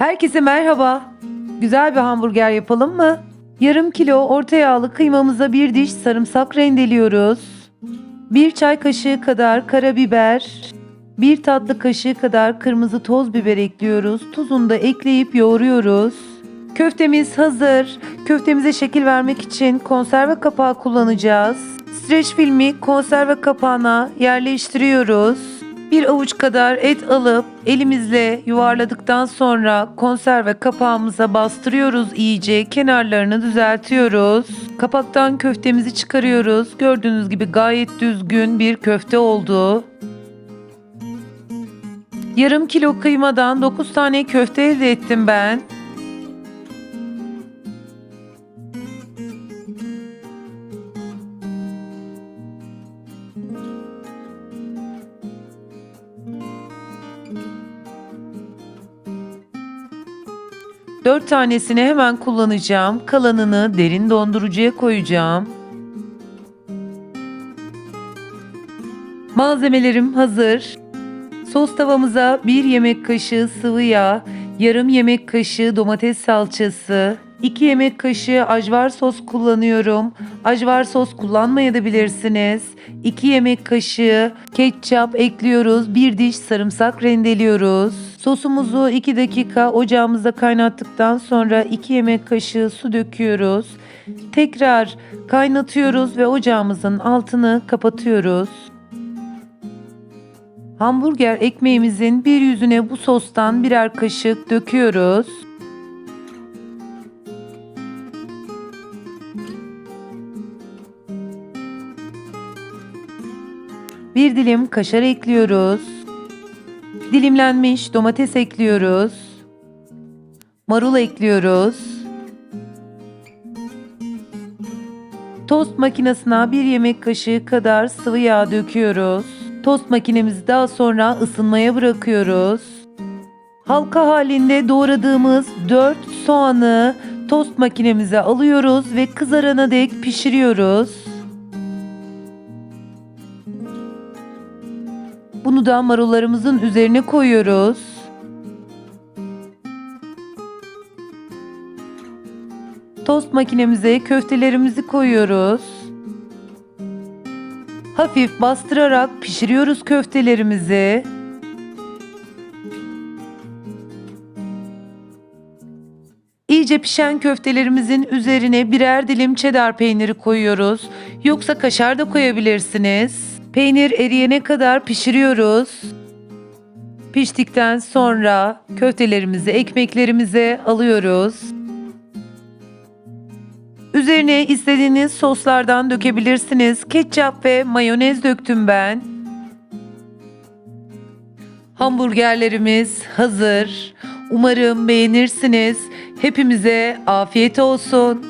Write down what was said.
Herkese merhaba. Güzel bir hamburger yapalım mı? Yarım kilo orta yağlı kıymamıza bir diş sarımsak rendeliyoruz. Bir çay kaşığı kadar karabiber, bir tatlı kaşığı kadar kırmızı toz biber ekliyoruz. Tuzunu da ekleyip yoğuruyoruz. Köftemiz hazır. Köftemize şekil vermek için konserve kapağı kullanacağız. Streç filmi konserve kapağına yerleştiriyoruz. Bir avuç kadar et alıp elimizle yuvarladıktan sonra konserve kapağımıza bastırıyoruz iyice. Kenarlarını düzeltiyoruz. Kapaktan köftemizi çıkarıyoruz. Gördüğünüz gibi gayet düzgün bir köfte oldu. Yarım kilo kıymadan 9 tane köfte elde ettim ben. Dört tanesini hemen kullanacağım. Kalanını derin dondurucuya koyacağım. Malzemelerim hazır. Sos tavamıza 1 yemek kaşığı sıvı yağ, yarım yemek kaşığı domates salçası, 2 yemek kaşığı ajvar sos kullanıyorum. Ajvar sos kullanmayabilirsiniz. 2 yemek kaşığı ketçap ekliyoruz. 1 diş sarımsak rendeliyoruz. Sosumuzu 2 dakika ocağımızda kaynattıktan sonra 2 yemek kaşığı su döküyoruz. Tekrar kaynatıyoruz ve ocağımızın altını kapatıyoruz. Hamburger ekmeğimizin bir yüzüne bu sostan birer kaşık döküyoruz. Bir dilim kaşar ekliyoruz. Dilimlenmiş domates ekliyoruz. Marul ekliyoruz. Tost makinesine bir yemek kaşığı kadar sıvı yağ döküyoruz. Tost makinemizi daha sonra ısınmaya bırakıyoruz. Halka halinde doğradığımız 4 soğanı tost makinemize alıyoruz ve kızarana dek pişiriyoruz. Bunu da marullarımızın üzerine koyuyoruz. Tost makinemize köftelerimizi koyuyoruz. Hafif bastırarak pişiriyoruz köftelerimizi. İyice pişen köftelerimizin üzerine birer dilim çedar peyniri koyuyoruz. Yoksa kaşar da koyabilirsiniz. Peynir eriyene kadar pişiriyoruz. Piştikten sonra köftelerimizi ekmeklerimize alıyoruz. Üzerine istediğiniz soslardan dökebilirsiniz. Ketçap ve mayonez döktüm ben. Hamburgerlerimiz hazır. Umarım beğenirsiniz. Hepimize afiyet olsun.